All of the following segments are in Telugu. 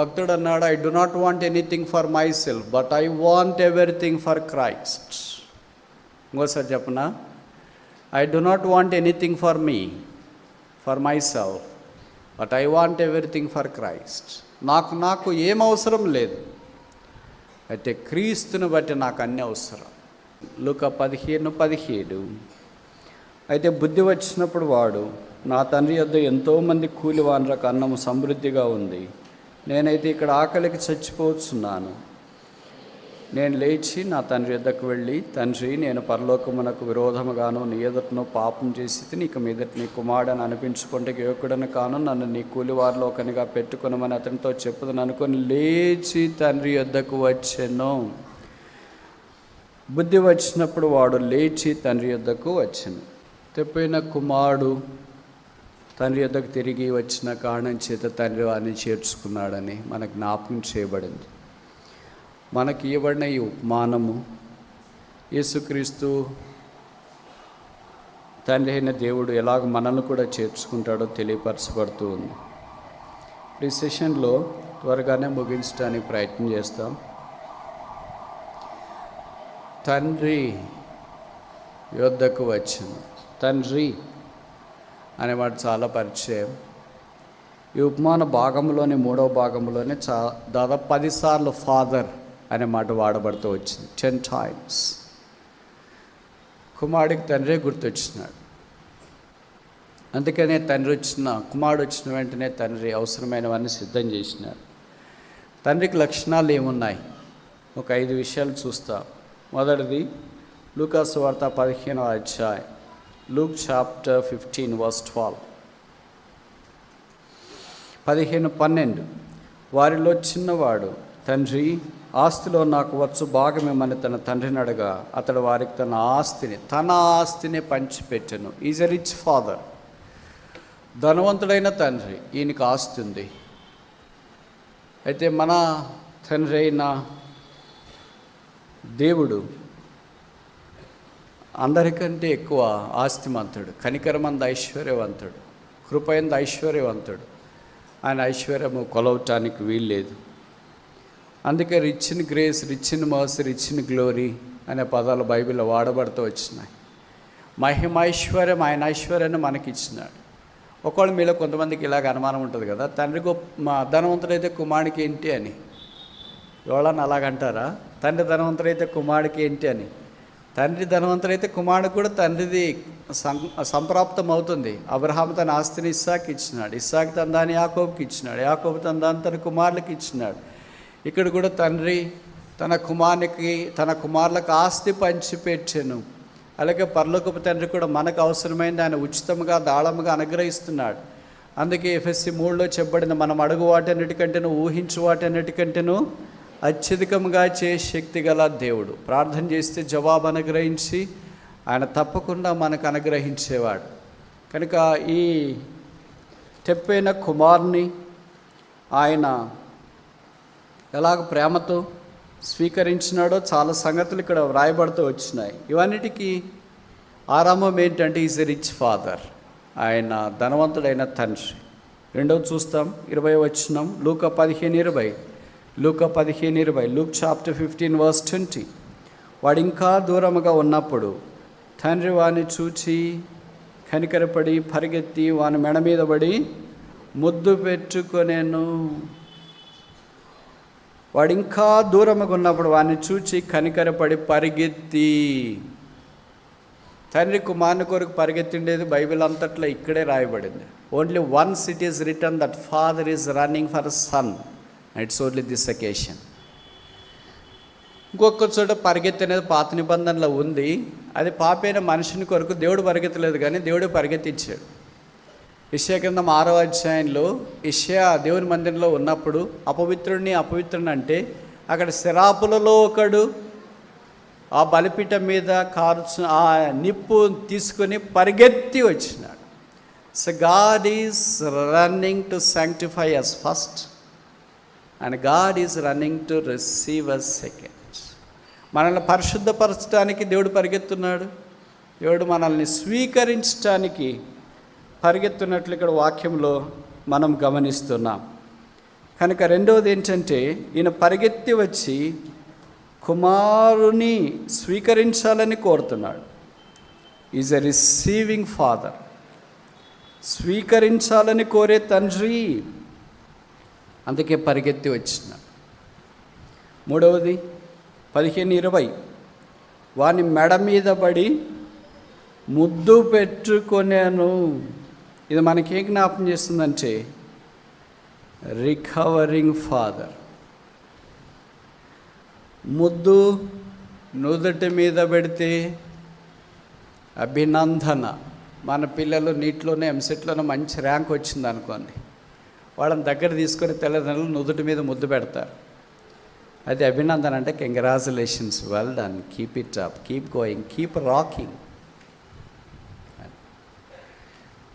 భక్తుడు అన్నాడు I do not want anything for myself but I want everything for Christ ఇంకోసారి చెప్పనా? I do not want anything for me for myself but I want everything for Christ నాకు నాకు ఏం అవసరం లేదు. అయితే క్రీస్తుని బట్టి నాకు అన్ని అవసరం. లుక పదిహేను పదిహేడు. అయితే బుద్ధి వచ్చినప్పుడు వాడు నా తండ్రి యొద్ద ఎంతోమంది కూలి వానరకు అన్నం సమృద్ధిగా ఉంది. నేనైతే ఇక్కడ ఆకలికి చచ్చిపోతున్నాను. నేను లేచి నా తండ్రి ఎద్దకు వెళ్ళి తండ్రి నేను పరలోకమునకు విరోధముగాను నీ ఎదుటను పాపం చేసి నీకు మీదటి నీ కుమారుడని అనిపించుకుంటే యువకుడని కాను నన్ను నీ కూలివారిలో ఒకనిగా పెట్టుకునమని అతనితో చెప్పుదని అనుకుని లేచి తండ్రి యొద్దకు వచ్చాను. బుద్ధి వచ్చినప్పుడు వాడు లేచి తండ్రి యొద్దకు వచ్చాను. తెప్పిన కుమారుడు తండ్రి యొద్దకు తిరిగి వచ్చిన కారణం చేత తండ్రి వారిని చేర్చుకున్నాడని మనకు జ్ఞాపకం చేయబడింది. మనకి ఇవ్వబడిన ఈ ఉపమానము యేసుక్రీస్తు తండ్రి అయిన దేవుడు ఎలాగ మనల్ని కూడా చేర్చుకుంటాడో తెలియపరచబడుతూ ఉంది. ఈ సెషన్లో త్వరగానే ముగించడానికి ప్రయత్నం చేస్తాం. తండ్రి యొద్దకు వచ్చింది. తండ్రి అనే మాట చాలా పరిచయం. ఈ ఉపమాన భాగంలోని మూడవ భాగంలోనే చా దాదాపు పదిసార్లు ఫాదర్ అనే మాట వాడబడుతూ వచ్చింది. Ten times. కుమారుడికి తండ్రే గుర్తొచ్చినాడు. అందుకనే తండ్రి వచ్చిన కుమారుడు వచ్చిన వెంటనే తండ్రి అవసరమైనవన్నీ సిద్ధం చేసినాడు. తండ్రికి లక్షణాలు ఏమున్నాయి? ఒక ఐదు విషయాలు చూస్తాం. మొదటిది లూకాసు వార్త పదిహేనవ అధ్యాయం. Luke chapter fifteen verse twelve పదిహేను పన్నెండు. వారిలో చిన్నవాడు తండ్రి ఆస్తిలో నాకు వచ్చు భాగమేమని తన తండ్రిని అడగా అతడు వారికి తన ఆస్తిని తన ఆస్తిని పంచిపెట్టాను. ఈజ్ ఎ రిచ్ ఫాదర్ ధనవంతుడైన తండ్రి ఈయనకి ఆస్తి ఉంది. అయితే మన తండ్రి అయిన దేవుడు అందరికంటే ఎక్కువ ఆస్తిమంతుడు కనికరమంద ఐశ్వర్యవంతుడు కృపయంద ఐశ్వర్యవంతుడు. ఆయన ఐశ్వర్యము కొలవటానికి వీల్లేదు. అందుకే rich in grace rich in mercy rich in glory అనే పదాలు బైబిల్లో వాడబడుతూ వచ్చినాయి. మహిమ ఐశ్వర్యం ఆయన ఐశ్వర్యాన్ని మనకి ఇచ్చినాడు ఒకవేళ మీలో కొంతమందికి ఇలాగ అనుమానం ఉంటుంది కదా తండ్రి గొప్ప మా ధనవంతుడైతే కుమారుడికి ఏంటి అని? ఎవరన్నా అలాగంటారా తండ్రి ధనవంతుడైతే కుమారుడికి ఏంటి అని? తండ్రి ధనవంతుడైతే కుమారుడు కూడా తండ్రిది సం సంప్రాప్తం అవుతుంది అబ్రహాం తన ఆస్తిని ఇస్సాకి ఇచ్చినాడు. ఇస్సాకి తన దాన్ని యాకోబుకి ఇచ్చినాడు. యాకోబు తన దాన్ని తన కుమారులకి ఇచ్చినాడు. ఇక్కడ కూడా తండ్రి తన కుమారునికి తన కుమారులకు ఆస్తి పంచిపెట్టాను. అలాగే పర్లోకపు తండ్రి కూడా మనకు అవసరమైంది ఆయన ఉచితంగా దాళముగా అనుగ్రహిస్తున్నాడు. అందుకే ఎఫ్ఎస్సి మూడులో చెప్పబడింది మనం అడుగు వాటన్నిటికంటేను ఊహించు వాటన్నిటికంటేను అత్యధికంగా చే శక్తి గల దేవుడు. ప్రార్థన చేస్తే జవాబు అనుగ్రహించి ఆయన తప్పకుండా మనకు అనుగ్రహించేవాడు. కనుక ఈ తెప్పైన కుమార్ని ఆయన ఎలాగ ప్రేమతో స్వీకరించినాడో చాలా సంగతులు ఇక్కడ వ్రాయబడుతూ వచ్చినాయి. ఇవన్నిటికీ ఆరంభం ఏంటంటే ఈజ్ ఎ రిచ్ ఫాదర్. ఆయన ధనవంతుడైన తండ్రి. రెండవ చూస్తాం ఇరవై వచ్చినాం లూక పదిహేను ఇరవై. లూక పదిహేను ఇరవై Luke chapter fifteen verse twenty. వాడు ఇంకా దూరముగా ఉన్నప్పుడు తండ్రి వాని చూచి కనికరపడి పరిగెత్తి వాని మెడ మీద పడి ముద్దు పెట్టుకొనేను. వాడు ఇంకా దూరముగా ఉన్నప్పుడు వాడిని చూచి కనికరపడి పరిగెత్తి. తండ్రి కుమారుని కొరకు పరిగెత్తిండేది బైబిల్ అంతట్లో ఇక్కడే రాయబడింది. Only once it is return that father is running for son it's only this occasion ఇంకొక చోట పరిగెత్తి అనేది పాత నిబంధనలో ఉంది. అది పాపైన మనిషిని కొరకు దేవుడు పరిగెత్తలేదు కానీ దేవుడు పరిగెత్తించాడు. ఇషయ కింద ఆరో అధ్యాయంలో ఇషయా దేవుని మందిరంలో ఉన్నప్పుడు అపవిత్రుడిని అపవిత్రుని అంటే అక్కడ శరాపులలో ఒకడు ఆ బలిపీట మీద కారుచు ఆ నిప్పు తీసుకొని పరిగెత్తి వచ్చినాడు. So God is running to sanctify us first and God is running to receive us second మనల్ని పరిశుద్ధపరచడానికి దేవుడు పరిగెత్తున్నాడు. దేవుడు మనల్ని స్వీకరించడానికి పరిగెత్తున్నట్లు ఇక్కడ వాక్యంలో మనం గమనిస్తున్నాం. కనుక రెండవది ఏంటంటే ఈయన పరిగెత్తి వచ్చి కుమారుని స్వీకరించాలని కోరుతున్నాడు. ఈజ్ ఎ రిసీవింగ్ ఫాదర్ స్వీకరించాలని కోరే తండ్రి అందుకే పరిగెత్తి వచ్చిన. మూడవది పదిహేను ఇరవై. వాని మెడ మీద పడి ముద్దు పెట్టుకొనాను. ఇది మనకేం జ్ఞాపం చేస్తుందంటే రికవరింగ్ ఫాదర్. ముద్దు నుదుటి మీద పెడితే అభినందన. మన పిల్లలు నీటిలోనే ఎంసెట్లోనే మంచి ర్యాంక్ వచ్చింది అనుకోండి వాళ్ళని దగ్గర తీసుకొని తల్లిదండ్రులు నుదుటి మీద ముద్దు పెడతారు. అది అభినందన అంటే congratulations well done keep it up keep going keep rocking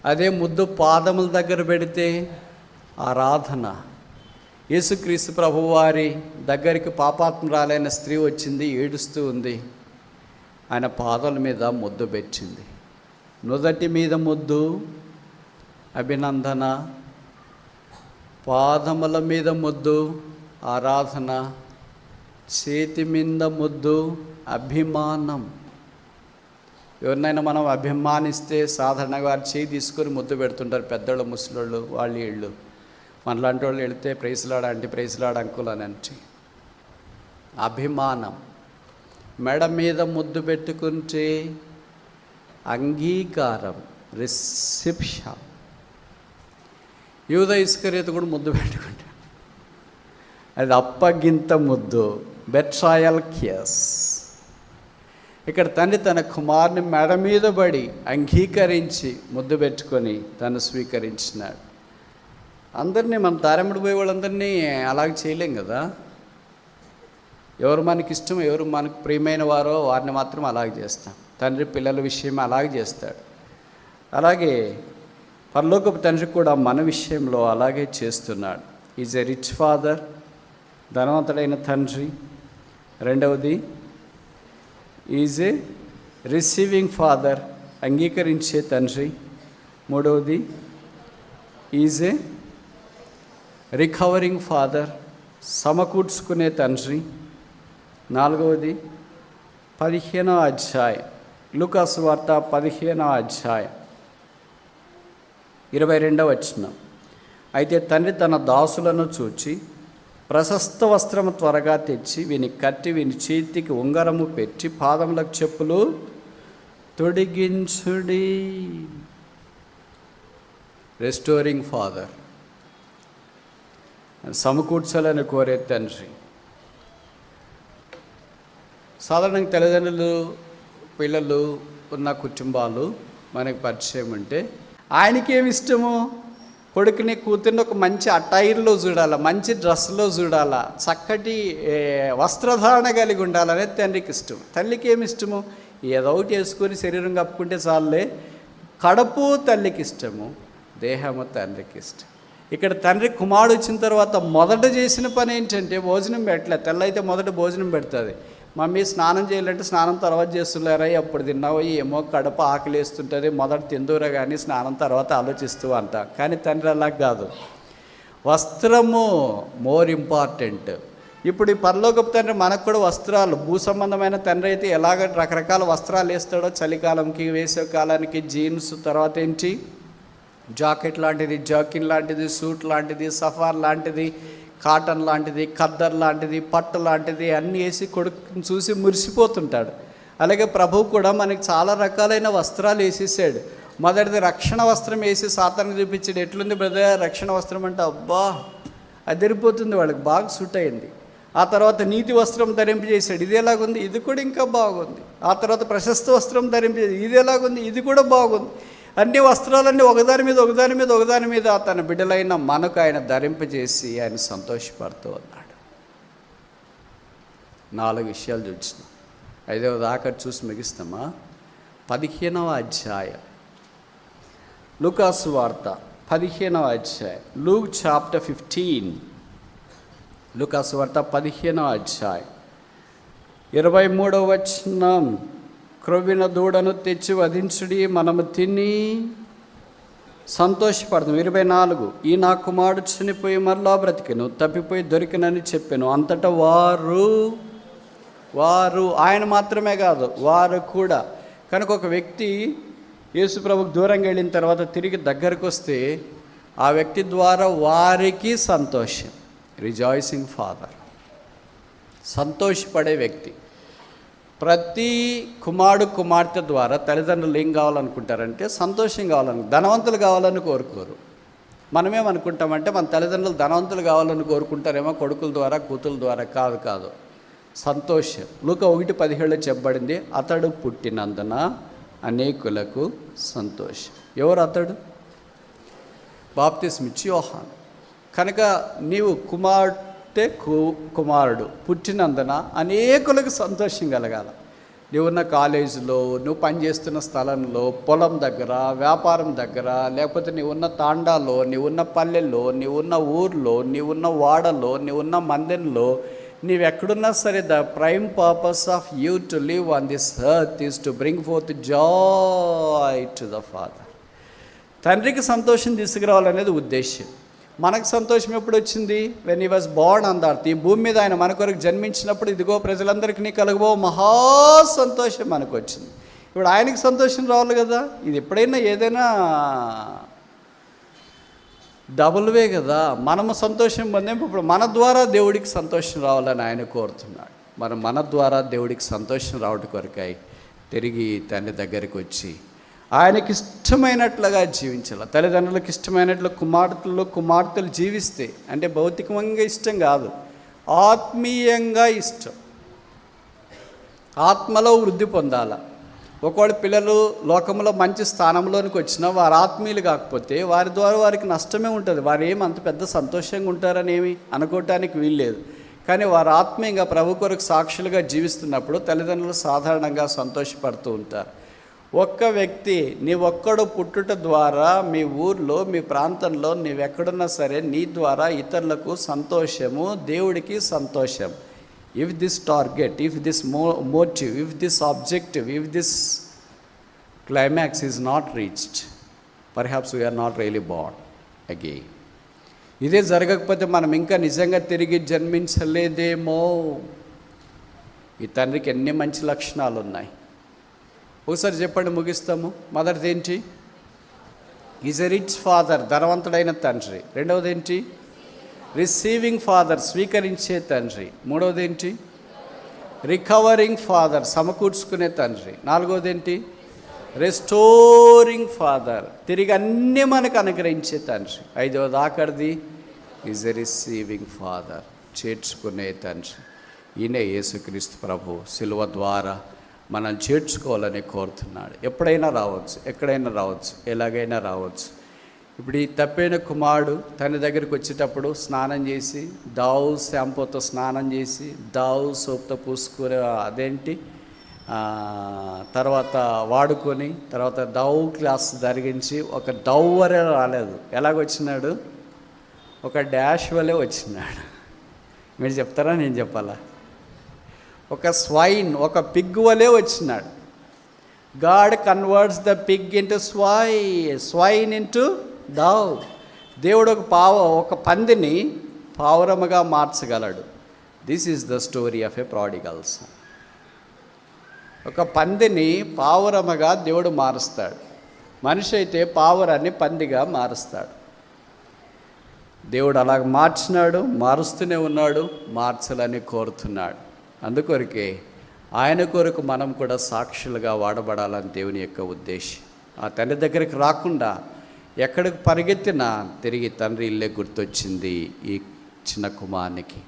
అదే ముద్దు పాదముల దగ్గర పెడితే ఆరాధన. యేసుక్రీస్తు ప్రభువారి దగ్గరికి పాపాత్మరాలైన స్త్రీ వచ్చింది ఏడుస్తూ ఉంది. ఆయన పాదాల మీద ముద్దు పెట్టింది. నుదటి మీద ముద్దు అభినందన పాదముల మీద ముద్దు ఆరాధన చేతి మీద ముద్దు అభిమానం. ఎవరినైనా మనం అభిమానిస్తే సాధారణంగా వారు చేయి తీసుకొని ముద్దు పెడుతుంటారు పెద్దోళ్ళు ముసలోళ్ళు వాళ్ళు వీళ్ళు మనలాంటి వాళ్ళు వెళితే ప్రైసులాడ అంటే ప్రైసులాడ అంకుల్ అని అంటే. అభిమానం. మెడ మీద ముద్దు పెట్టుకుంటే అంగీకారం రిసెప్షన్. యూద ఇస్కరేత కూడా ముద్దు పెట్టుకుంటాడు అది అప్పగింత ముద్దు. బెట్రాయల్ కియస్. ఇక్కడ తండ్రి తన కుమారుని మెడ మీద పడి అంగీకరించి ముద్దు పెట్టుకొని తను స్వీకరించినాడు. అందరినీ మనం తారెమ్మడి పోయే వాళ్ళందరినీ అలాగ చేయలేం కదా? ఎవరు మనకి ఇష్టం ఎవరు మనకు ప్రియమైన వారో వారిని మాత్రం అలాగే చేస్తాం. తండ్రి పిల్లల విషయం అలాగే చేస్తాడు. అలాగే పరలోకపు తండ్రి కూడా మన విషయంలో అలాగే చేస్తున్నాడు. ఈజ్ ఎ రిచ్ ఫాదర్ ధనవంతుడైన తండ్రి. రెండవది ఈజ్ ఏ రిసీవింగ్ ఫాదర్ అంగీకరించే తండ్రి. మూడవది ఈజ్ ఏ రికవరింగ్ ఫాదర్ సమకూర్చుకునే తండ్రి. నాలుగవది పదిహేనో అధ్యాయం లుకాసు వార్త పదిహేనో అధ్యాయం. ఇరవై రెండవ వచ్చిన అయితే తండ్రి తన దాసులను చూచి ప్రశస్త వస్త్రము త్వరగా తెచ్చి వీని కట్టి వీని చేతికి ఉంగరము పెట్టి పాదములకు చెప్పులు తొడిగించుడి. రెస్టోరింగ్ ఫాదర్ సమకూర్చాలని కోరే తండ్రి. సాధారణంగా తల్లిదండ్రులు పిల్లలు ఉన్న కుటుంబాలు మనకు పరిచయం ఉంటే ఆయనకి ఏమి ఇష్టము? కొడుకుని కూతుర్ని ఒక మంచి అటైర్లో చూడాలా మంచి డ్రెస్లో చూడాలా చక్కటి వస్త్రధారణ కలిగి ఉండాలనేది తండ్రికి ఇష్టం. తల్లికి ఏమి ఇష్టము? ఏదో ఒకటి వేసుకొని శరీరం కప్పుకుంటే చాలులే. కడుపు తల్లికి ఇష్టము దేహము తండ్రికి ఇష్టం. ఇక్కడ తండ్రి కుమారుడు వచ్చిన తర్వాత మొదట చేసిన పని ఏంటంటే భోజనం పెట్టలే తెల్లయితే మొదట భోజనం పెడుతుంది. మమ్మీ స్నానం చేయాలంటే స్నానం తర్వాత చేస్తున్నారా ఎప్పుడు తిన్నావో ఏమో కడప ఆకలిస్తుంటుంది మొదట తిందురా కానీ స్నానం తర్వాత ఆలోచిస్తూ అంట. కానీ తండ్రి అలా కాదు. వస్త్రము మోర్ ఇంపార్టెంట్. ఇప్పుడు ఈ పరలోకపు తండ్రి మనకు కూడా వస్త్రాలు భూ సంబంధమైన తండ్రి అయితే ఎలాగ రకరకాల వస్త్రాలు వేస్తాడో చలికాలంకి వేసవి కాలానికి జీన్స్ తర్వాత ఏంటి? జాకెట్ లాంటిది జాకిన్ లాంటిది సూట్ లాంటిది సఫార్ లాంటిది కాటన్ లాంటిది ఖద్దర్ లాంటిది పట్టు లాంటిది అన్నీ వేసి కొడుకుని చూసి మురిసిపోతుంటాడు. అలాగే ప్రభు కూడా మనకి చాలా రకాలైన వస్త్రాలు వేసేసాడు. మొదటిది రక్షణ వస్త్రం వేసి సాతానికి చూపించాడు. ఎట్లుంది బ్రదర్? రక్షణ వస్త్రం అంటే అబ్బా అదిరిపోతుంది వాళ్ళకి బాగా సూట్ అయింది. ఆ తర్వాత నీతి వస్త్రం ధరింపజేశాడు ఇది ఎలాగుంది? ఇది కూడా ఇంకా బాగుంది. ఆ తర్వాత ప్రశస్త వస్త్రం ధరింపు ఇది ఎలాగుంది? ఇది కూడా బాగుంది. అన్ని వస్త్రాలన్నీ ఒకదాని మీద ఒకదాని మీద ఒకదాని మీద తన బిడ్డలైన మనకు ఆయన ధరింపజేసి ఆయన సంతోషపడుతూ ఉన్నాడు. నాలుగు విషయాలు చూసిన ఐదవ దాకా చూసి ముగిస్తామా? పదిహేనవ అధ్యాయం. లూకాసు వార్త పదిహేనవ అధ్యాయం. Luke chapter fifteen. లూకాసు వార్త పదిహేనవ అధ్యాయం. ఇరవై మూడవ వచనం. క్రొవ్విన దూడను తెచ్చి వధించుడి మనము తిని సంతోషపడదాం ఇరవై నాలుగు. ఈ నా కుమారుడు చనిపోయి మరలా బ్రతికెను తప్పిపోయి దొరికినని చెప్పాను. అంతటా వారు వారు ఆయన మాత్రమే కాదు వారు కూడా. కనుక ఒక వ్యక్తి యేసుప్రభుకు దూరంగా వెళ్ళిన తర్వాత తిరిగి దగ్గరకు వస్తే ఆ వ్యక్తి ద్వారా వారికి సంతోషం. Rejoicing father. సంతోషపడే వ్యక్తి. ప్రతి కుమారుడు కుమార్తె ద్వారా తల్లిదండ్రులు ఏం కావాలనుకుంటారంటే సంతోషం కావాలని ధనవంతులు కావాలని కోరుకోరు. మనమేమనుకుంటామంటే మన తల్లిదండ్రులు ధనవంతులు కావాలని కోరుకుంటారేమో కొడుకుల ద్వారా కూతుల ద్వారా కాదు కాదు. సంతోషం. లూక ఒకటి పదిహేడులో చెప్పబడింది అతడు పుట్టినందున అనేకులకు సంతోషం. ఎవరు అతడు? బాప్తిస్మిచ్చి యోహాన్. కనుక నీవు కుమార్ కు కుమారుడు పుట్టినందున అనేకులకు సంతోషం కలగాల. నువ్వున్న కాలేజీలో నువ్వు పనిచేస్తున్న స్థలంలో పొలం దగ్గర వ్యాపారం దగ్గర లేకపోతే నీవున్న తాండాలో నీవున్న పల్లెల్లో నీవున్న ఊర్లో నీవున్న వాడలో నీవున్న మందిరంలో నీవెక్కడున్నా సరే the prime purpose of you to live on this earth is to bring forth joy to the father. తండ్రికి సంతోషం తీసుకురావాలనేది ఉద్దేశ్యం. మనకు సంతోషం ఎప్పుడు వచ్చింది? వెన్ ఈ వాజ్ బాండ్ అందార్త్ ఈ భూమి మీద ఆయన మన కొరకు జన్మించినప్పుడు ఇదిగో ప్రజలందరికీ కలగబో కలుగుబో మహా సంతోషం మనకు వచ్చింది. ఇప్పుడు ఆయనకి సంతోషం రావాలి కదా? ఇది ఎప్పుడైనా ఏదైనా డబుల్ వే కదా? మనము సంతోషం పొందేం. ఇప్పుడు మన ద్వారా దేవుడికి సంతోషం రావాలని ఆయన కోరుతున్నాడు. మనం మన ద్వారా దేవుడికి సంతోషం రావడం కొరకై తిరిగి తండ్రి దగ్గరికి వచ్చి ఆయనకి ఇష్టమైనట్లుగా జీవించాలి. తల్లిదండ్రులకు ఇష్టమైనట్లు కుమార్తెలు కుమార్తెలు జీవిస్తే అంటే భౌతికంగా ఇష్టం కాదు. ఆత్మీయంగా ఇష్టం. ఆత్మలో వృద్ధి పొందాల. ఒకవేళ పిల్లలు లోకంలో మంచి స్థానంలోనికి వచ్చినా వారు ఆత్మీయులు కాకపోతే వారి ద్వారా వారికి నష్టమే ఉంటుంది. వారు ఏమి అంత పెద్ద సంతోషంగా ఉంటారని ఏమి అనుకోవటానికి వీల్లేదు. కానీ వారు ఆత్మీయంగా ప్రభు కొరకు సాక్షులుగా జీవిస్తున్నప్పుడు తల్లిదండ్రులు సాధారణంగా సంతోషపడుతూ ఉంటారు. ఒక్క వ్యక్తి నీ ఒక్కడు పుట్టుట ద్వారా మీ ఊర్లో మీ ప్రాంతంలో నీవెక్కడున్నా సరే నీ ద్వారా ఇతరులకు సంతోషము దేవుడికి సంతోషం. If this target if this mo motive if this objective if this climax is not reached perhaps we're not really bad again ఇదే జరగకపోతే మనం ఇంకా నిజంగా తిరిగి జన్మించలేదేమో? ఈ తండ్రికి ఎన్ని మంచి లక్షణాలు ఉన్నాయి ఒకసారి చెప్పండి ముగిస్తాము. మొదటిది ఏంటి? ఈజ్ ఎ రిచ్ ఫాదర్ ధనవంతుడైన తండ్రి. రెండవది ఏంటి? రిసీవింగ్ ఫాదర్ స్వీకరించే తండ్రి. మూడవది ఏంటి? రికవరింగ్ ఫాదర్ సమకూర్చుకునే తండ్రి. నాలుగవది ఏంటి? రెస్టోరింగ్ ఫాదర్ తిరిగి అన్నీ మనకు అనుగ్రహించే తండ్రి. ఐదవది ఆఖరిది ఈజ్ ఎ రిసీవింగ్ ఫాదర్ చేర్చుకునే తండ్రి. ఈయనే యేసుక్రీస్తు ప్రభు శిలువ ద్వారా మనం చేర్చుకోవాలని కోరుతున్నాడు. ఎప్పుడైనా రావచ్చు ఎక్కడైనా రావచ్చు ఎలాగైనా రావచ్చు. ఇప్పుడు ఈ తప్పైన కుమారుడు తన దగ్గరికి వచ్చేటప్పుడు స్నానం చేసి దావు శాంపూతో స్నానం చేసి దావు సోప్తో పూసుకునే అదేంటి? తర్వాత వాడుకొని తర్వాత డవ్ క్లాస్ జరిగించి ఒక దవ్ వరే రాలేదు. ఎలాగొచ్చినాడు? ఒక డాష్ వలె వచ్చినాడు. మీరు చెప్తారా? నేను చెప్పాలా? ఒక స్వైన్ ఒక పిగ్ వలె వచ్చినాడు. God converts the pig into swi swine into dove దేవుడు ఒక పావ ఒక పందిని పావురముగా మార్చగలడు. This is the story of a prodigals ఒక పందిని పావురముగా దేవుడు మారుస్తాడు. మనిషి అయితే పావురాన్ని పందిగా మారుస్తాడు. దేవుడు అలాగ మార్చినాడు మారుస్తూనే ఉన్నాడు మార్చాలని కోరుతున్నాడు. అందుకొరకే ఆయన కొరకు మనం కూడా సాక్షులుగా వాడబడాలని దేవుని యొక్క ఉద్దేశం. ఆ తండ్రి దగ్గరికి రాకుండా ఎక్కడికి పరిగెత్తినా తిరిగి తండ్రి ఇల్లే గుర్తొచ్చింది ఈ చిన్న కుమారునికి.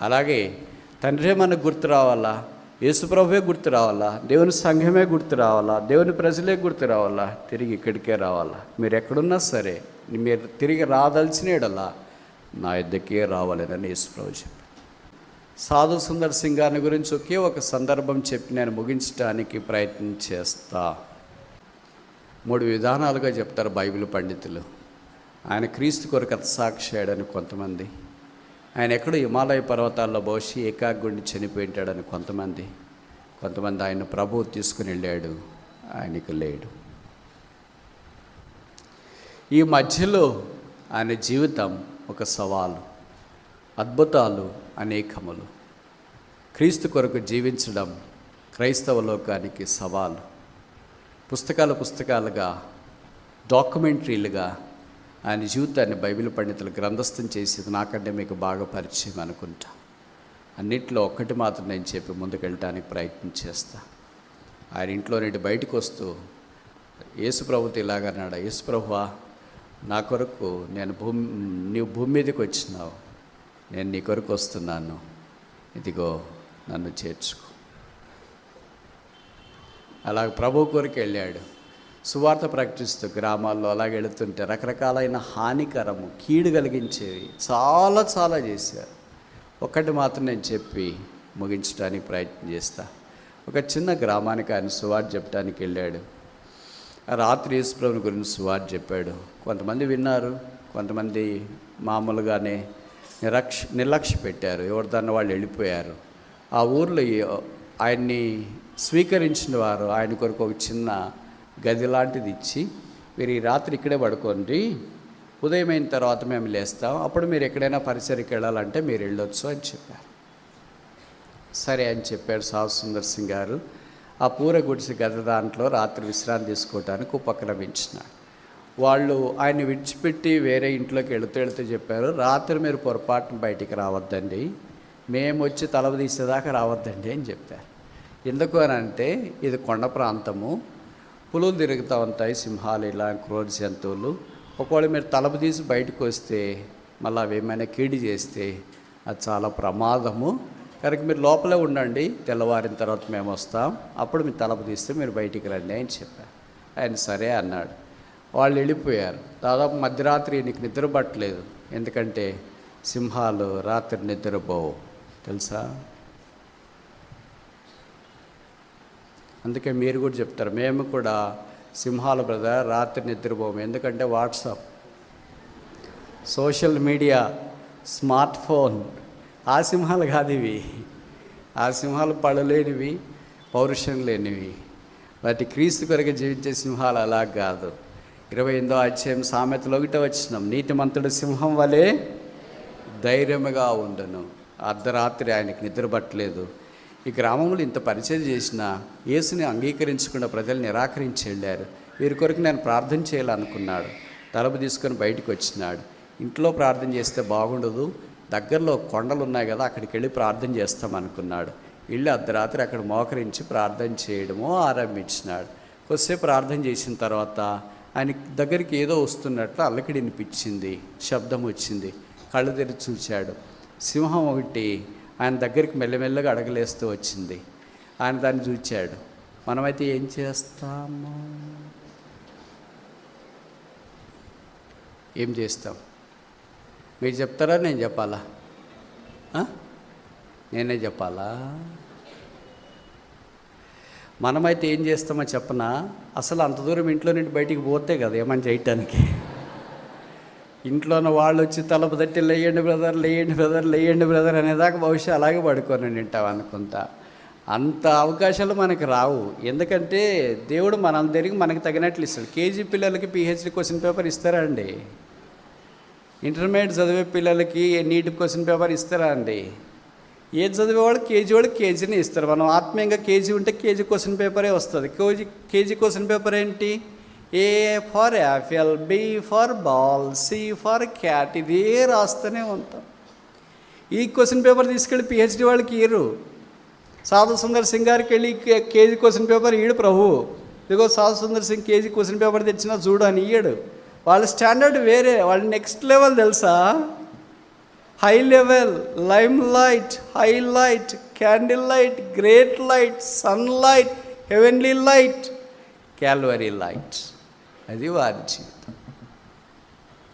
అలాగే తండ్రే మనకు గుర్తు రావాలా? యేసుప్రభువే గుర్తు రావాలా? దేవుని సంఘమే గుర్తు రావాలా? దేవుని ప్రజలే గుర్తు రావాలా? తిరిగి ఇక్కడికే రావాలా? మీరు ఎక్కడున్నా సరే మీరు తిరిగి రాదలిచిన ఎడలా నా ఇద్దరికే రావాలని యేసుప్రభు చెప్పారు సాధు సుందర్ సింగ్ గారిని గురించి ఒకే ఒక సందర్భం చెప్పి నేను ముగించడానికి ప్రయత్నం చేస్తా. మూడు విధానాలుగా చెప్తారు బైబిల్ పండితులు. ఆయన క్రీస్తు కొరకు సాక్షాడని కొంతమంది. ఆయన ఎక్కడో హిమాలయ పర్వతాల్లో బోసి ఏకాగ్గుండి చనిపోయింటాడని కొంతమంది. కొంతమంది ఆయన ప్రభువు తీసుకుని వెళ్ళాడు. ఆయనకు లేడు. ఈ మధ్యలో ఆయన జీవితం ఒక సవాలు. అద్భుతాలు అనేకములు. క్రీస్తు కొరకు జీవించడం క్రైస్తవ లోకానికి సవాలు. పుస్తకాల పుస్తకాలుగా డాక్యుమెంటరీలుగా ఆయన జీవితాన్ని బైబిల్ పండితులు గ్రంథస్థం చేసేది నాకంటే మీకు బాగా పరిచయం అనుకుంటా. అన్నిట్లో ఒక్కటి మాత్రం నేను చెప్పి ముందుకెళ్ళటానికి ప్రయత్నం చేస్తా. ఆయన ఇంట్లో నుండి బయటకు వస్తూ యేసుప్రభుతో ఇలాగన్నాడు యేసుప్రభువా నా కొరకు నేను భూమి నీవు భూమి మీదకి వచ్చినావు. నేను నీ కొరకు వస్తున్నాను. ఇదిగో నన్ను చేర్చుకో. అలాగ ప్రభు కొరకు వెళ్ళాడు. సువార్త ప్రకటిస్తూ గ్రామాల్లో అలాగ వెళుతుంటే రకరకాలైన హానికరము కీడు కలిగించేవి చాలా చాలా చేశారు. ఒక్కటి మాత్రం నేను చెప్పి ముగించడానికి ప్రయత్నం చేస్తా. ఒక చిన్న గ్రామానికి ఆయన సువార్త చెప్పడానికి వెళ్ళాడు. రాత్రి యేసుప్రభుని గురించి సువార్త చెప్పాడు. కొంతమంది విన్నారు కొంతమంది మామూలుగానే నిరక్ష నిర్లక్ష్య పెట్టారు. ఎవరిదాన్ని వాళ్ళు వెళ్ళిపోయారు. ఆ ఊర్లో ఆయన్ని స్వీకరించిన వారు ఆయన కొరకు ఒక చిన్న గది లాంటిది ఇచ్చి మీరు ఈ రాత్రి ఇక్కడే పడుకోండి. ఉదయం అయిన తర్వాత మేము లేస్తాం. అప్పుడు మీరు ఎక్కడైనా పరిసరికి వెళ్ళాలంటే మీరు వెళ్ళొచ్చు అని చెప్పారు. సరే అని చెప్పాడు సాహు సుందర్ సింగ్ గారు. ఆ పూర గుడిసి గద దాంట్లో రాత్రి విశ్రాంతి తీసుకోవటానికి ఉపక్రమించినాడు. వాళ్ళు ఆయన విడిచిపెట్టి వేరే ఇంట్లోకి వెళుతూ వెళుతూ చెప్పారు రాత్రి మీరు పొరపాటున బయటికి రావద్దండి మేము వచ్చి తలవదీసేదాకా రావద్దండి అని చెప్పారు. ఎందుకు అని అంటే ఇది కొండ ప్రాంతము పులులు తిరుగుతూ ఉంటాయి సింహాలు ఇలా క్రూర జంతువులు. ఒకవేళ మీరు తలపు తీసి బయటకు వస్తే మళ్ళీ అవి ఏమైనా కీడి చేస్తే అది చాలా ప్రమాదము. కనుక మీరు లోపలే ఉండండి తెల్లవారిన తర్వాత మేము వస్తాం అప్పుడు మీరు తలపు తీస్తే మీరు బయటికి రండి అని చెప్పారు. ఆయన సరే అన్నాడు. వాళ్ళు వెళ్ళిపోయారు. దాదాపు మధ్యరాత్రి నీకు నిద్ర పట్టలేదు. ఎందుకంటే సింహాలు రాత్రి నిద్రపోవు. తెలుసా? అందుకే మీరు కూడా చెప్తారు మేము కూడా సింహాల బ్రదర్ రాత్రి నిద్రపోము. ఎందుకంటే WhatsApp social media smart phone ఆ సింహాలు కాదు ఇవి ఆ సింహాలు పడలేనివి పౌరుషం లేనివి. వాటి క్రీస్తు కొరకు జీవించే సింహాలు అలా కాదు. ఇరవై ఎనిమిదో అధ్యాయం సామెతలో ఒకటే వచ్చినాం నీతిమంతుడు సింహం వలె ధైర్యముగా ఉండను. అర్ధరాత్రి ఆయనకి నిద్ర పట్టలేదు. ఈ గ్రామంలో ఇంత పరిచయం చేసిన యేసుని అంగీకరించకుండా ప్రజలు నిరాకరించి వెళ్ళారు. వీరి కొరకు నేను ప్రార్థన చేయాలనుకున్నాడు. తలుపు తీసుకొని బయటకు వచ్చినాడు. ఇంట్లో ప్రార్థన చేస్తే బాగుండదు. దగ్గరలో కొండలు ఉన్నాయి కదా అక్కడికి వెళ్ళి ప్రార్థన చేస్తాం అనుకున్నాడు. వెళ్ళి అర్ధరాత్రి అక్కడ మోకరించి ప్రార్థన చేయడము ఆరంభించినాడు. కొద్దిసేపు ప్రార్థన చేసిన తర్వాత ఆయన దగ్గరికి ఏదో వస్తున్నట్లు అల్లకిడి వినిపించింది శబ్దం వచ్చింది కళ్ళు తెరిచి చూశాడు సింహం ఒకటి ఆయన దగ్గరికి మెల్లమెల్లగా అడగలేస్తూ వచ్చింది. ఆయన దాన్ని చూచాడు. మనమైతే ఏం చేస్తాము? ఏం చేస్తాం? మీరు చెప్తారా? నేను చెప్పాలా? నేనే చెప్పాలా? మనమైతే ఏం చేస్తామో చెప్పనా? అసలు అంత దూరం ఇంట్లో నుండి బయటికి పోతే కదా ఏమని చేయటానికి? ఇంట్లో ఉన్న వాళ్ళు వచ్చి తలుపు తట్టి లేయండి బ్రదర్ లేయండి బ్రదర్ లేయండి బ్రదర్ అనేదాకా బహుశా అలాగే పడుకొని వింటాం అనుకుంటా. అంత అవకాశాలు మనకు రావు. ఎందుకంటే దేవుడు మనందరికి మనకు తగినట్లు ఇస్తాడు. కేజీ పిల్లలకి పిహెచ్డి క్వశ్చన్ పేపర్ ఇస్తారా అండి? ఇంటర్మీడియట్ చదివే పిల్లలకి నీట్ క్వశ్చన్ పేపర్ ఇస్తారా అండి? ఏది చదివేవాడు కేజీ వాడు కేజీని ఇస్తారు. మనం ఆత్మీయంగా కేజీ ఉంటే కేజీ క్వశ్చన్ పేపరే వస్తుంది. కేజీ కేజీ క్వశ్చన్ పేపర్ ఏంటి? A for apple B for ball C for cat ఇదే రాస్తూనే ఉంటాం. ఈ క్వశ్చన్ పేపర్ తీసుకెళ్ళి పిహెచ్డి వాళ్ళకి ఇయ్యరు. సాధు సుందర్ సింగ్ గారికి వెళ్ళి కే- కేజీ క్వశ్చన్ పేపర్ ఈడు ప్రభు. ఇదిగో Sadhu Sundar Singh KG question paper తెచ్చినా చూడు అని ఇయ్యడు. వాళ్ళ స్టాండర్డ్ వేరే. వాళ్ళ నెక్స్ట్ లెవెల్ తెలుసా? High level lime light high light candle light great light sun light heavenly light Calvary light. అది వారి జీవితం.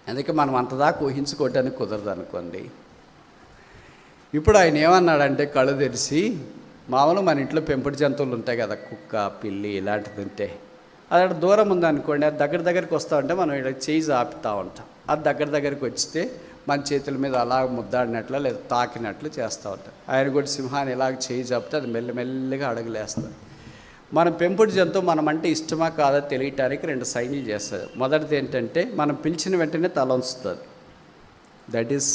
అందుకే మనం అంతదాకా ఊహించుకోవటానికి కుదరదు అనుకోండి. ఇప్పుడు ఆయన ఏమన్నాడంటే కళ్ళు తెరిచి మామూలు మన ఇంట్లో పెంపుడు జంతువులు ఉంటాయి కదా కుక్క పిల్లి ఇలాంటిది ఉంటే అది అక్కడ దూరం ఉందనుకోండి అది దగ్గర దగ్గరికి వస్తూ ఉంటే మనం ఇలా చేయి ఆపుతూ ఉంటాం. అది దగ్గర దగ్గరికి వచ్చితే మన చేతుల మీద అలా ముద్దాడినట్లు లేదా తాకినట్లు చేస్తూ ఉంటారు. ఆయన కూడా సింహాన్ని ఇలాగ చేయి చెప్తే అది మెల్లమెల్లగా అడుగులేస్తుంది. మన పెంపుడు జంతువు మనం అంటే ఇష్టమా కాదా తెలియటానికి రెండు సైన్లు చేస్తుంది మొదటిది ఏంటంటే మనం పిలిచిన వెంటనే తల ఉంచుతుంది that is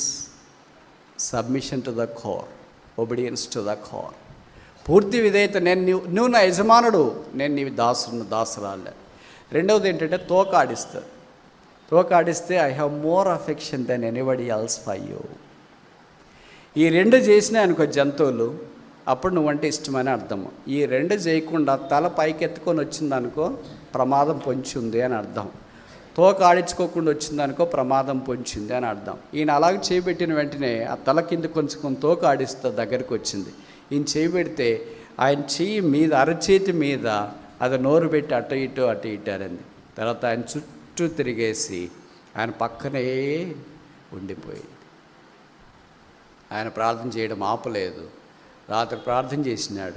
submission to the core obedience to the core పూర్తి విధేయత నేను నువ్వు నా యజమానుడు నేను నీ దాసును దాసురాలే. రెండవది ఏంటంటే తోక ఆడిస్తుంది. తోకాడిస్తే I have more affection than anybody else for you ఈ రెండు చేసినాయి అనుకో జంతువులు అప్పుడు నువ్వంటే ఇష్టమని అర్థము. ఈ రెండు చేయకుండా తల పైకెత్తుకొని వచ్చిందనుకో ప్రమాదం పొంచి ఉంది అని అర్థం. తోక ఆడించుకోకుండా వచ్చిందనుకో ప్రమాదం పొంచింది అని అర్థం. ఈయన అలాగ చేయబెట్టిన వెంటనే ఆ తల కింద కొంచెం తోక ఆడిస్తే దగ్గరికి వచ్చింది. ఈయన చేయబెడితే ఆయన చెయ్యి మీద అరచేతి మీద అది నోరు పెట్టి అటు ఇటు అటు ఇటు తర్వాత ఆయన చుట్టూ చుట్టూ తిరిగేసి ఆయన పక్కనే ఉండిపోయింది. ఆయన ప్రార్థన చేయడం ఆపలేదు. రాత్రి ప్రార్థన చేసినాడు.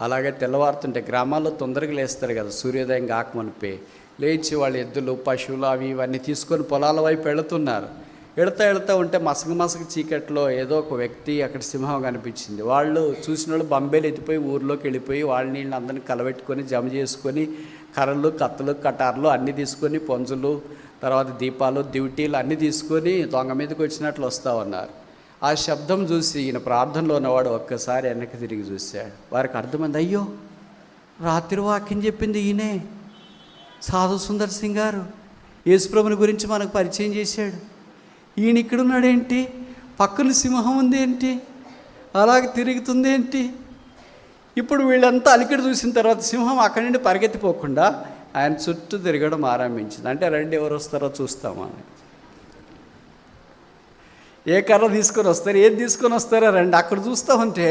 అలాగే తెల్లవారుతుంటే గ్రామాల్లో తొందరగా లేస్తారు కదా సూర్యోదయం కాకమనిపే లేచి వాళ్ళ ఎద్దులు పశువులు అవి ఇవన్నీ తీసుకొని పొలాల వైపు వెళుతున్నారు. ఎడతా ఎడతా ఉంటే మసక మసక చీకట్లో ఏదో ఒక వ్యక్తి అక్కడ సింహం కనిపించింది. వాళ్ళు చూసిన వాళ్ళు బంబేలు ఎత్తిపోయి ఊర్లోకి వెళ్ళిపోయి వాళ్ళ నీళ్ళని అందరిని కలబెట్టుకొని జమ చేసుకొని కర్రలు కత్తలు కటార్లు అన్నీ తీసుకొని పొంజులు తర్వాత దీపాలు డ్యూటీలు అన్నీ తీసుకొని దొంగ మీదకి వచ్చినట్లు వస్తూ ఉన్నారు. ఆ శబ్దం చూసి ఈయన ప్రార్థనలో ఉన్నవాడు ఒక్కసారి వెనక్కి తిరిగి చూశాడు. వారికి అర్థమైంది అయ్యో రాత్రి వాక్యం చెప్పింది ఈయనే. సాధు సుందర్ సింగ్ గారు యేసుప్రభుని గురించి మనకు పరిచయం చేశాడు. ఈయన ఇక్కడ ఉన్నాడేంటి పక్కన సింహం ఉంది ఏంటి అలాగే తిరుగుతుంది ఏంటి ఇప్పుడు వీళ్ళంతా అలికిడి చూసిన తర్వాత సింహం అక్కడి నుండి పరిగెత్తిపోకుండా ఆయన చుట్టూ తిరగడం ఆరంభించింది. అంటే రండి ఎవరు వస్తారో చూస్తామని ఏ కర్ర తీసుకొని వస్తారు ఏది తీసుకొని వస్తారో రండి. అక్కడ చూస్తూ ఉంటే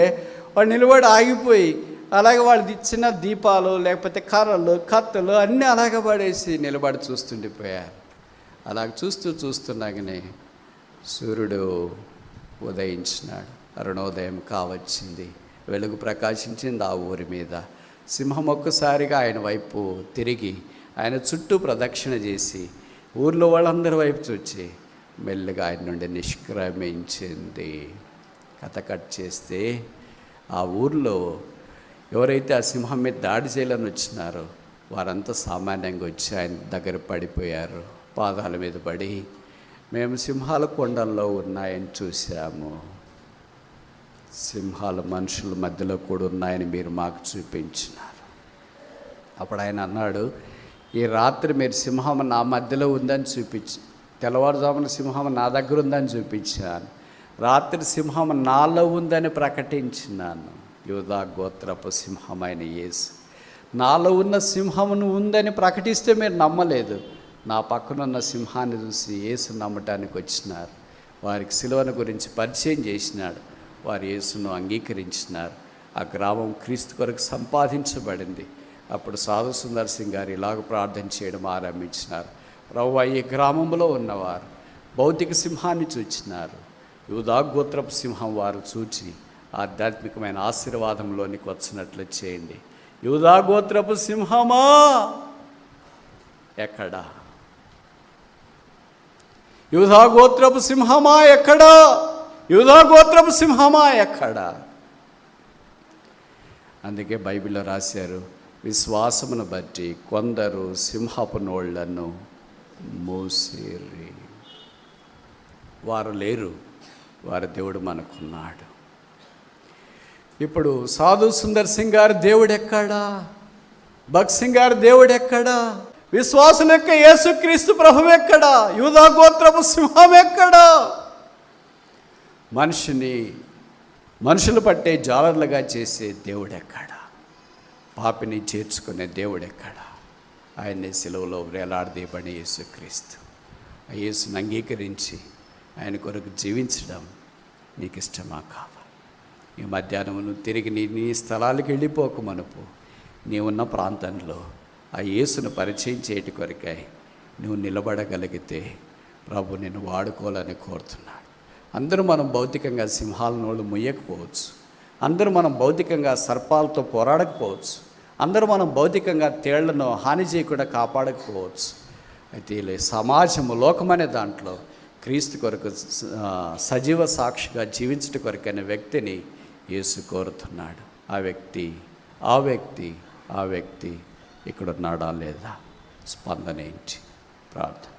వాడు నిలబడి ఆగిపోయి అలాగే వాళ్ళు ఇచ్చిన దీపాలు లేకపోతే కర్రలు కత్తలు అన్నీ అలాగ పడేసి నిలబడి చూస్తుండిపోయారు. అలాగ చూస్తూ చూస్తున్నాగానే సూర్యుడు ఉదయించినాడు. అరుణోదయం కావచ్చింది. వెలుగు ప్రకాశించింది ఆ ఊరి మీద. సింహం ఒక్కసారిగా ఆయన వైపు తిరిగి ఆయన చుట్టూ ప్రదక్షిణ చేసి ఊర్లో వాళ్ళందరి వైపు చూచి మెల్లగా ఆయన నుండి నిష్క్రమించింది. కథ కట్ చేస్తే ఆ ఊర్లో ఎవరైతే ఆ సింహం మీద దాడి చేయాలని వచ్చినారో వారంతా సామాన్యంగా వచ్చి ఆయన దగ్గర పడిపోయారు. పాదాల మీద పడి మేము సింహాల కొండల్లో ఉన్నాయని చూసాము సింహాలు మనుషుల మధ్యలో కూడా ఉన్నాయని మీరు మాకు చూపించినారు. అప్పుడు ఆయన అన్నాడు ఈ రాత్రి మీరు సింహం నా మధ్యలో ఉందని చూపించి తెల్లవారుజామున సింహం నా దగ్గర ఉందని చూపించాను. రాత్రి సింహం నాలో ఉందని ప్రకటించినాను. యూదా గోత్రపు సింహమైన యేసు నాలో ఉన్న సింహమును ఉందని ప్రకటిస్తే మీరు నమ్మలేదు. నా పక్కనున్న సింహాన్ని చూసి యేసు నమ్మటానికి వచ్చినారు. వారికి సిలువను గురించి పరిచయం చేసినాడు. వారు యేసును అంగీకరించినారు. ఆ గ్రామం క్రీస్తు కొరకు సంపాదించబడింది. అప్పుడు సాధు సుందర్ సింగ్ గారు ఇలాగ ప్రార్థన చేయడం ఆరంభించినారు. ప్రభు ఈ గ్రామంలో ఉన్నవారు భౌతిక సింహాన్ని చూచినారు. యూదా గోత్రపు సింహం వారు చూచి ఆధ్యాత్మికమైన ఆశీర్వాదంలోనికి వచ్చినట్లు చేయండి. యూదా గోత్రపు సింహమా? ఎక్కడా? యూదా గోత్రపు సింహమా? ఎక్కడా? యూదా సింహమా ఎక్కడా అందుకే బైబిల్లో రాశారు విశ్వాసమును బట్టి కొందరు సింహపు నోళ్ళను మూసిరి. వారు లేరు వారి దేవుడు మనకున్నాడు. ఇప్పుడు సాధు సుందర్ సింగ్ గారు దేవుడు ఎక్కడా భక్ సింగ్ గారు దేవుడు ఎక్కడా విశ్వాసం యొక్క యేసుక్రీస్తు ప్రభు ఎక్కడా యూధాగోత్రపు సింహం ఎక్కడా? మనిషిని మనుషులు పట్టే జాలర్లుగా చేసే దేవుడెక్కడా? పాపిని చేర్చుకునే దేవుడెక్కడా? ఆయన్ని సెలవులో వేలాడదీయబడి యేసుక్రీస్తు. ఆ యేసుని అంగీకరించి ఆయన కొరకు జీవించడం నీకు ఇష్టమా కావాలి ఈ మధ్యాహ్నం తిరిగి నీ నీ స్థలాలకు వెళ్ళిపోక మనపు. నీవున్న ప్రాంతంలో ఆ యేసును పరిచయం చేయటి కొరకై నువ్వు నిలబడగలిగితే ప్రభు నిన్ను వాడుకోవాలని కోరుతున్నాడు. అందరూ మనం భౌతికంగా సింహాలనోళ్ళు ముయ్యకపోవచ్చు. అందరూ మనం భౌతికంగా సర్పాలతో పోరాడకపోవచ్చు. అందరూ మనం భౌతికంగా తేళ్ళను హాని చేయకుండా కాపాడకపోవచ్చు. అయితే ఇలా సమాజము లోకమనే దాంట్లో క్రీస్తు కొరకు సజీవ సాక్షిగా జీవించట కొరకైన వ్యక్తిని యేసు కోరుతున్నాడు. ఆ వ్యక్తి ఆ వ్యక్తి ఆ వ్యక్తి ఇక్కడ ఉన్నాడా లేదా? స్పందన ఏంటి? ప్రార్థన.